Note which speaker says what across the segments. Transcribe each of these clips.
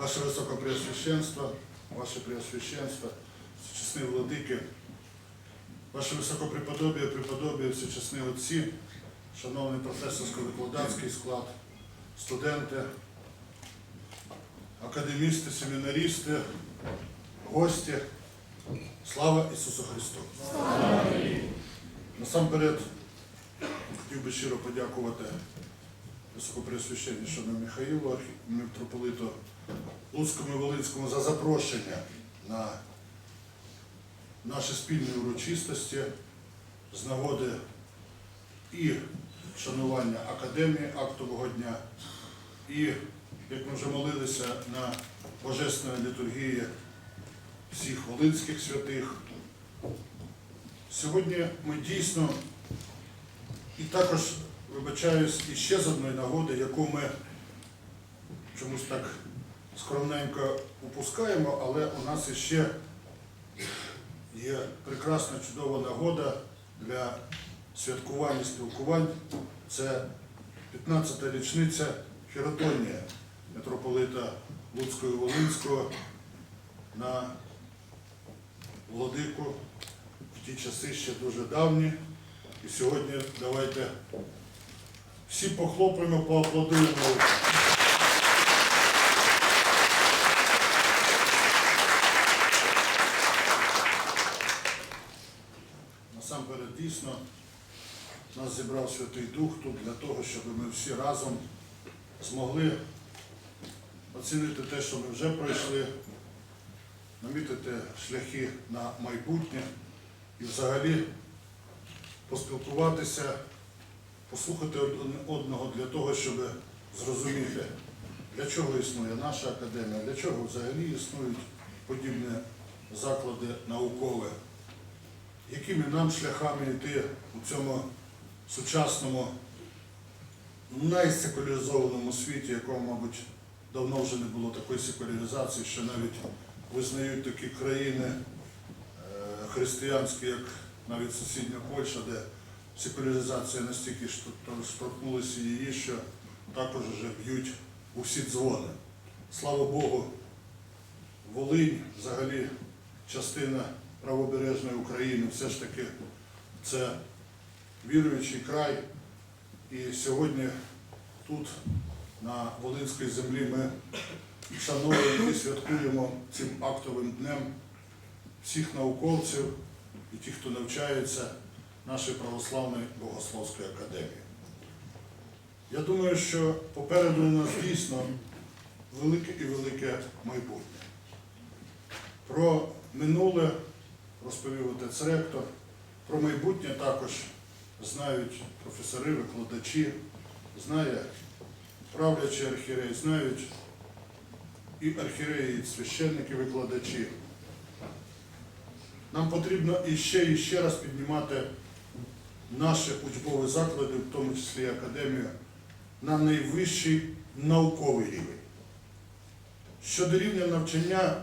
Speaker 1: Ваше Високопреосвященство, Ваше Преосвященство, всечесні владики, Ваше Високопреподобіє, преподобіє, всечесні отці, шановний професорсько-викладацький склад, студенти, академісти, семінаристи, гості. Слава Ісусу Христу! Насамперед хотів би щиро подякувати Високопреосвященнішому Михаїлу, митрополиту Луцькому і Волинському за запрошення на наші спільні урочистості з нагоди і шанування Академії актового дня, і, як ми вже молилися, на Божественній літургії всіх волинських святих. Сьогодні ми дійсно і також вибачаюсь іще з одної нагоди, яку ми чомусь так скромненько упускаємо, але у нас іще є прекрасна чудова нагода для святкування спілкувань. Це 15-та річниця хіротонія митрополита Луцького Волинського на владику в ті часи ще дуже давні. І сьогодні давайте всі похлопаємо, поаплодуємо. Насамперед дійсно нас зібрав Святий Дух тут для того, щоб ми всі разом змогли оцінити те, що ми вже пройшли, намітити шляхи на майбутнє і взагалі поспілкуватися, послухати одного для того, щоб зрозуміти, для чого існує наша академія, для чого взагалі існують подібні заклади наукові, якими нам шляхами йти у цьому сучасному, найсекуляризованому світі, якому, мабуть, давно вже не було такої секуляризації, що навіть визнають такі країни е, християнські, як навіть сусідня Польща, де секуляризація настільки штовхнулася її, що також вже б'ють у всі дзвони. Слава Богу, Волинь, взагалі частина правобережної України, все ж таки це віруючий край. І сьогодні тут, на Волинській землі, ми шануємо і святкуємо цим актовим днем всіх науковців і тих, хто навчається нашої православної богословської академії. Я думаю, що попереду у нас дійсно велике і велике майбутнє. Про минуле розповів отець ректор, про майбутнє також знають професори, викладачі, знає правлячий архірей, знають і архіреї, і священники, викладачі. Нам потрібно іще і ще раз піднімати наші учбові заклади, в тому числі і академію, на найвищий науковий рівень. Щодо рівня навчання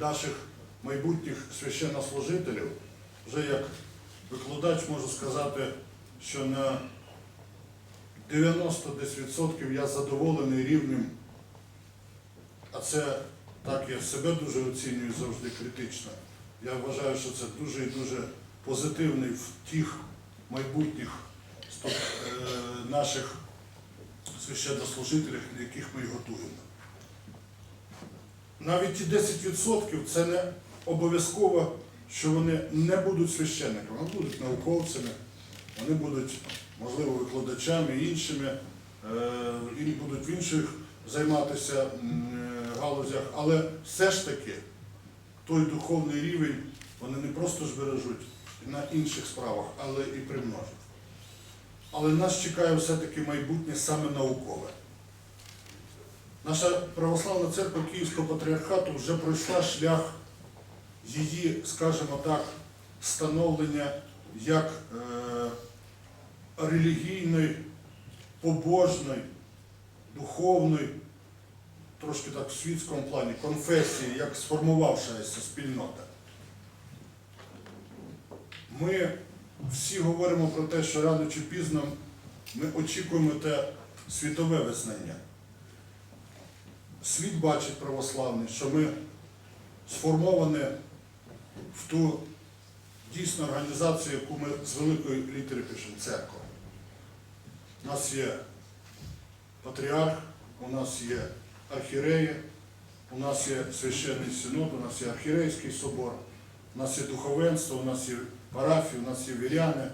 Speaker 1: наших майбутніх священнослужителів, вже як викладач можу сказати, що на 90 десь відсотків я задоволений рівнем, а це так я себе дуже оцінюю завжди критично. Я вважаю, що це дуже і дуже позитивний втіх майбутніх сто- е, наших священнослужителів, яких ми готуємо. Навіть ті 10% це не обов'язково, що вони не будуть священниками, вони будуть науковцями, вони будуть, можливо, викладачами, іншими, е, і будуть в інших займатися е, галузях, але все ж таки той духовний рівень вони не просто збережуть на інших справах, але і примножать. Але нас чекає все-таки майбутнє саме наукове. Наша православна церква Київського патріархату вже пройшла шлях її, скажімо так, становлення як е, релігійної, побожної, духовної, трошки так в світському плані, конфесії, як сформувавшася спільнота. Ми всі говоримо про те, що рано чи пізно ми очікуємо те світове визнання. світ бачить православний, що ми сформовані в ту дійсну організацію, яку ми з великої літери пишемо церква. У нас є патріарх, у нас є архіреї, у нас є священний синод, у нас є архірейський собор, у нас є духовенство, у нас є парафії, у нас є віряни.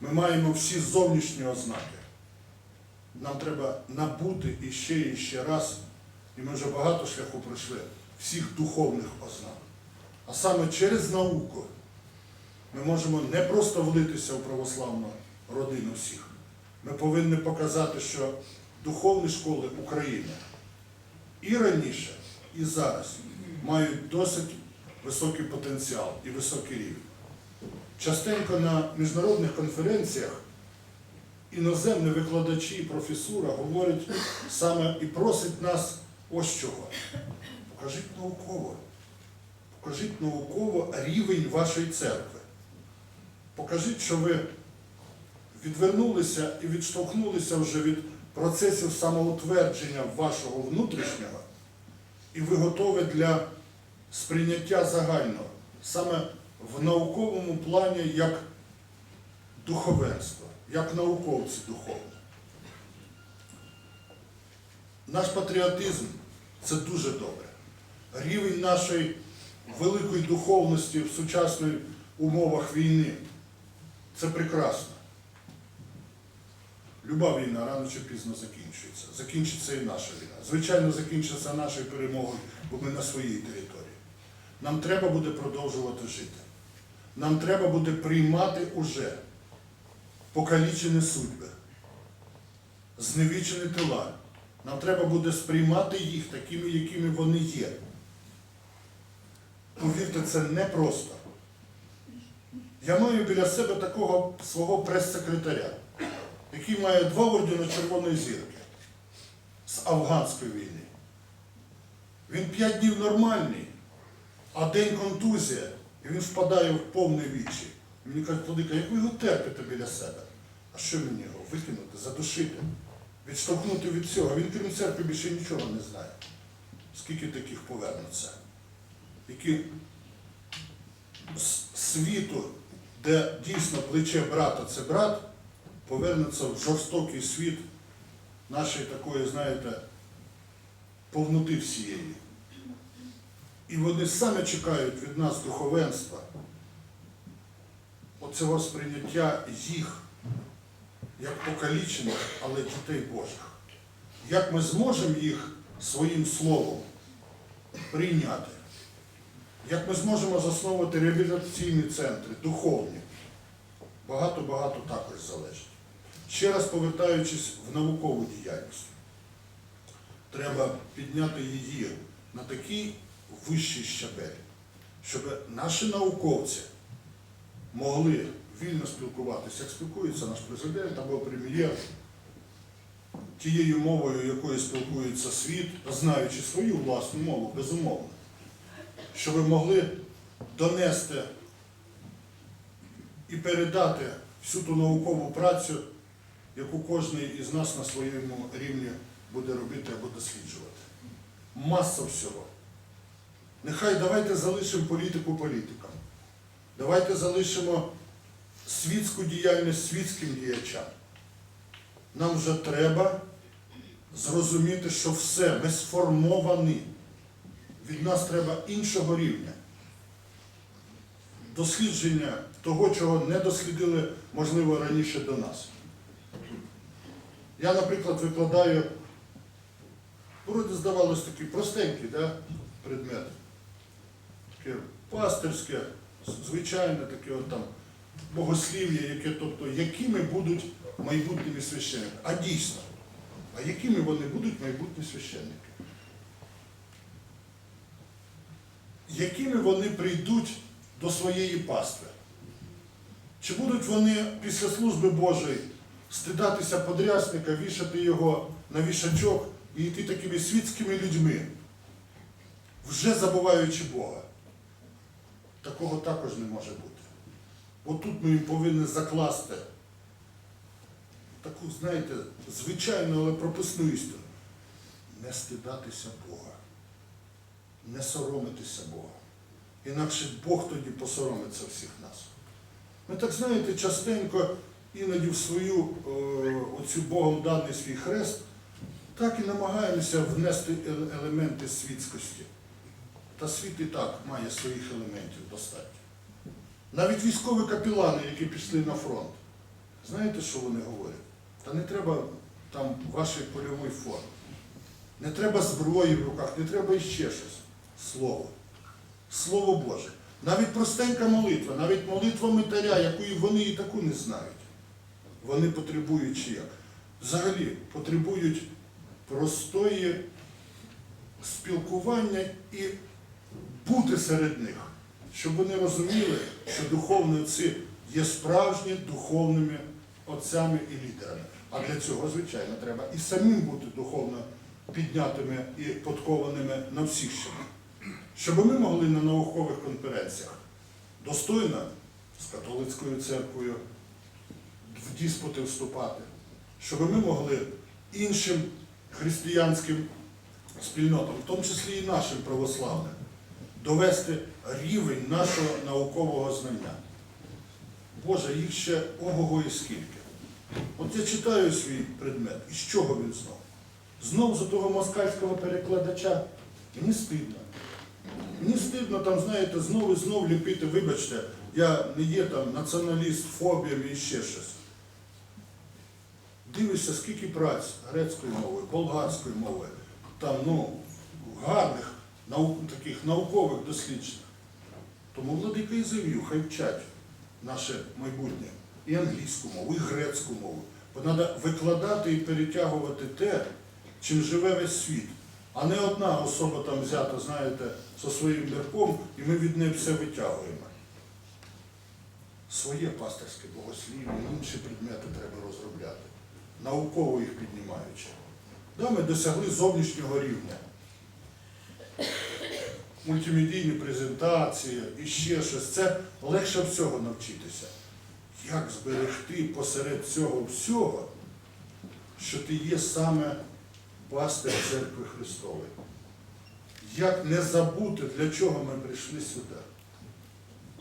Speaker 1: Ми маємо всі зовнішні ознаки. Нам треба набути іще і ще раз, і ми вже багато шляху пройшли, всіх духовних ознак. А саме через науку ми можемо не просто влитися в православну родину всіх. Ми повинні показати, що духовні школи України і раніше, і зараз мають досить високий потенціал і високий рівень. Частенько на міжнародних конференціях іноземні викладачі і професура говорять саме і просять нас ось чого. Покажіть науково. Покажіть науково рівень вашої церкви. Покажіть, що ви відвернулися і відштовхнулися вже від процесів самоутвердження вашого внутрішнього, і ви готові для сприйняття загального, саме в науковому плані як духовенство, як науковці духовні. Наш патріотизм це дуже добре. Рівень нашої великої духовності в сучасних умовах війни це прекрасно. Люба війна рано чи пізно закінчується. Закінчиться і наша війна. Звичайно, закінчиться нашою перемогою, бо ми на своїй території. Нам треба буде продовжувати жити. Нам треба буде приймати уже покалічені судьби, зневічені тила. Нам треба буде сприймати їх такими, якими вони є. Повірте, це непросто. Я маю біля себе такого свого прес-секретаря, який має два ордена Червоної зірки з афганської війни. Він п'ять днів нормальний, а день контузія, і він впадає в повне вічі. Мені кажуть, Владика, як ви його терпите біля себе? А що мені його? Викинути, задушити, відштовхнути від цього. Він крім церкви більше нічого не знає. Скільки таких повернуться? Які з світу, де дійсно плече брата це брат, повернеться в жорстокий світ нашої такої, знаєте, повноти всієї. І вони саме чекають від нас духовенства, оцього сприйняття їх як покалічених, але дітей Божих. Як ми зможемо їх своїм словом прийняти? Як ми зможемо засновувати реабілітаційні центри, духовні? Багато-багато також залежить. Ще раз повертаючись в наукову діяльність, треба підняти її на такий вищий щабель, щоб наші науковці могли вільно спілкуватися, як спілкується наш президент або прем'єр, тією мовою, якою спілкується світ, знаючи свою власну мову, безумовно, щоб могли донести і передати всю ту наукову працю, яку кожен із нас на своєму рівні буде робити або досліджувати. Маса всього. Нехай давайте залишимо політику політикам. Давайте залишимо світську діяльність світським діячам. Нам вже треба зрозуміти, що все, ми сформовані. Від нас треба іншого рівня. Дослідження того, чого не дослідили, можливо, раніше до нас. Я, наприклад, викладаю, вроді здавалось такий простенький да, предмет. Таке пастирське, звичайне таке от там богослів'я, яке, тобто, якими будуть майбутніми священники. А дійсно, а якими вони будуть майбутні священники? Якими вони прийдуть до своєї пастви? Чи будуть вони після служби Божої стидатися подрясника, вішати його на вішачок і йти такими світськими людьми, вже забуваючи Бога? Такого також не може бути. Отут ми повинні закласти таку, знаєте, звичайну, але прописну істину. не стидатися Бога, не соромитися Бога. Інакше Бог тоді посоромиться всіх нас. Ми так знаєте, частенько іноді в свою е, оцю Богом даний свій хрест, так і намагаємося внести е- елементи світськості. Та світ і так має своїх елементів достатньо. Навіть військові капілани, які пішли на фронт, знаєте, що вони говорять? Та не треба там вашої польової форми. Не треба зброї в руках, не треба іще щось. Слово. Слово Боже. Навіть простенька молитва, навіть молитва митаря, якої вони і таку не знають. Вони потребують чи як? Взагалі потребують простої спілкування і бути серед них, щоб вони розуміли, що духовні отці є справжні духовними отцями і лідерами. А для цього, звичайно, треба і самим бути духовно піднятими і подкованими на всіх щинах. Щоб ми могли на наукових конференціях достойно з католицькою церквою в диспути вступати, щоб ми могли іншим християнським спільнотам, в тому числі і нашим православним, довести рівень нашого наукового знання. Боже, їх ще ого-го і скільки. От я читаю свій предмет, і з чого він знов? Знов за того москальського перекладача. Мені стидно. Мені стидно там, знаєте, знову і знову ліпити, вибачте, я не є там націоналіст, фобіями і ще щось. Дивишся, скільки праць грецькою мовою, болгарською мовою, там, ну, гарних, нау, таких наукових досліджень. Тому владика і хай вчать наше майбутнє і англійську мову, і грецьку мову. Бо треба викладати і перетягувати те, чим живе весь світ. А не одна особа там взята, знаєте, зі своїм мірком, і ми від неї все витягуємо. Своє пастирське богослів'я, інші предмети треба розробляти, науково їх піднімаючи. Да, ми досягли зовнішнього рівня. Мультимедійні презентації і ще щось. Це легше всього навчитися. Як зберегти посеред цього всього, що ти є саме пастир церкви Христової? Як не забути, для чого ми прийшли сюди?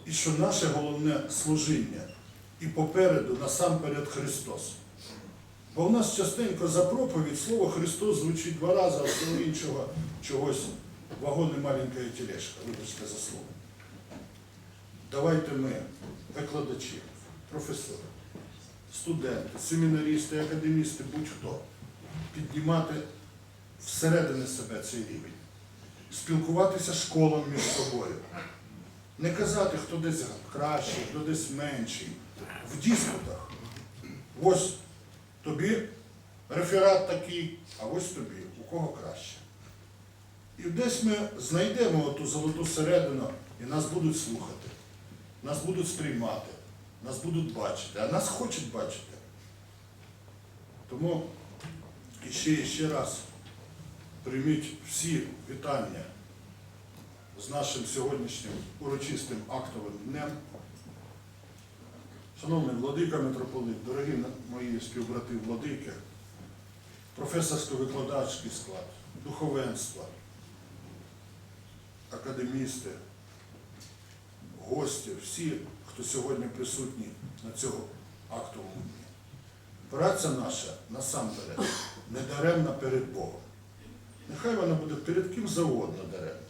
Speaker 1: І що наше головне служіння і попереду насамперед Христос. Бо в нас частенько за проповідь слово Христос звучить два рази, а всього іншого чогось вагон і маленька тележка, вибачте за слово. Давайте ми, викладачі, професори, студенти, семінарісти, академісти, будь-хто, піднімати всередини себе цей рівень, спілкуватися з школами між собою. Не казати, хто десь кращий, хто десь менший. В диспутах. Ось тобі реферат такий, а ось тобі, у кого краще. І десь ми знайдемо ту золоту середину, і нас будуть слухати, нас будуть сприймати, нас будуть бачити, а нас хочуть бачити. Тому іще і ще раз прийміть всі вітання з нашим сьогоднішнім урочистим актовим днем. Шановний владика митрополит, дорогі мої співбрати владики, професорсько-викладацький склад, духовенство, академісти, гості, всі, хто сьогодні присутні на цьому актовому дні. Праця наша насамперед не даремна перед Богом. Нехай вона буде перед ким завгодно даремна,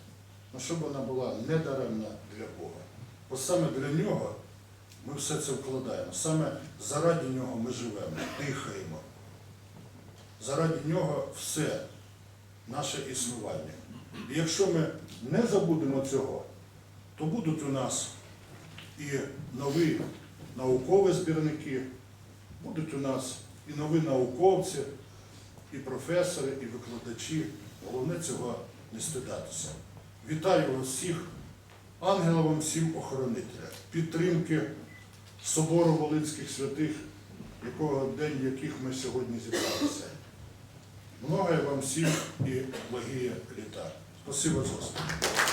Speaker 1: але щоб вона була не даремна для Бога. Бо саме для нього ми все це вкладаємо. Саме заради нього ми живемо, дихаємо. Заради нього все наше існування. І якщо ми не забудемо цього, то будуть у нас і нові наукові збірники, будуть у нас і нові науковці, і професори, і викладачі. Головне цього не стидатися. Вітаю вас всіх, ангела вам всім охоронителя, підтримки Собору Волинських святих, якого день яких ми сьогодні зібралися. Многое вам всім і благие літа. Спасибо, Господи.